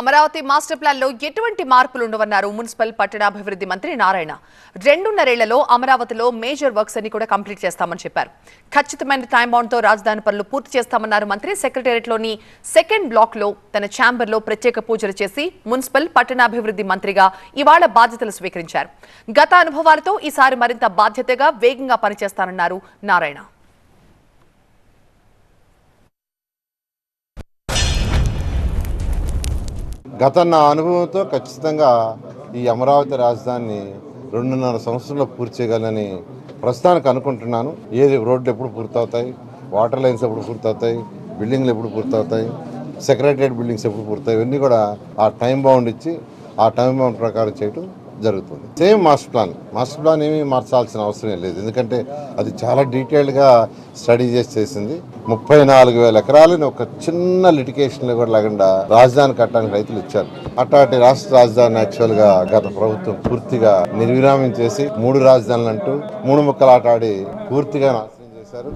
Amaravati master ప్లాన్లో ఎటువంటి మార్పులు ఉండవన్నారు మున్సిపల్ పట్టణాభివృద్ధి మంత్రి నారాయణ. రెండున్నరేళ్ళలో అమరావతిలో మేజర్ వర్క్స్ అన్ని కూడా కంప్లీట్ చేస్తామని చెప్పారు. ఖచ్చితమైన టైం బౌండ్తో రాజధాని పనులు పూర్తి చేస్తామన్నారు మంత్రి. సెక్రటేరియట్లోని సెకండ్ బ్లాక్లో తన ఛాంబర్లో ప్రత్యేక పూజలు చేసి మున్సిపల్ పట్టణాభివృద్ధి మంత్రిగా ఇవాళ బాధ్యతలు స్వీకరించారు. గత అనుభవాలతో ఈసారి మరింత బాధ్యతగా వేగంగా పనిచేస్తానన్నారు నారాయణ. గత నా అనుభవంతో ఖచ్చితంగా ఈ అమరావతి రాజధానిని రెండున్నర సంవత్సరంలో పూర్తి చేయగలనని ప్రస్తుతానికి అనుకుంటున్నాను. ఏది రోడ్లు ఎప్పుడు పూర్తవుతాయి వాటర్ లైన్స్ ఎప్పుడు పూర్తవుతాయి బిల్డింగ్లు ఎప్పుడు పూర్తవుతాయి సెక్రటరియట్ బిల్డింగ్స్ ఎప్పుడు పూర్తవుతాయి ఇవన్నీ కూడా ఆ టైం బౌండ్ ఇచ్చి ఆ టైం బౌండ్ ప్రకారం చేయటం జరుగుతుంది. Same master plan master plan ఏమీ మార్చాల్సిన అవసరం లేదు. ఎందుకంటే అది చాలా డీటెయిల్డ్గా స్టడీ చేసి చేసింది. ముప్పై నాలుగు వేల ఎకరాలని ఒక చిన్న లిటికేషన్లో కూడా లేకుండా రాజధాని కట్టడానికి రైతులు ఇచ్చారు. అట్లాంటి రాష్ట్ర రాజధాని యాక్చువల్గా గత ప్రభుత్వం పూర్తిగా నిర్విరామం చేసి మూడు రాజధానులు అంటూ మూడు ముక్కలు ఆట ఆడి పూర్తిగా నాశనం చేశారు.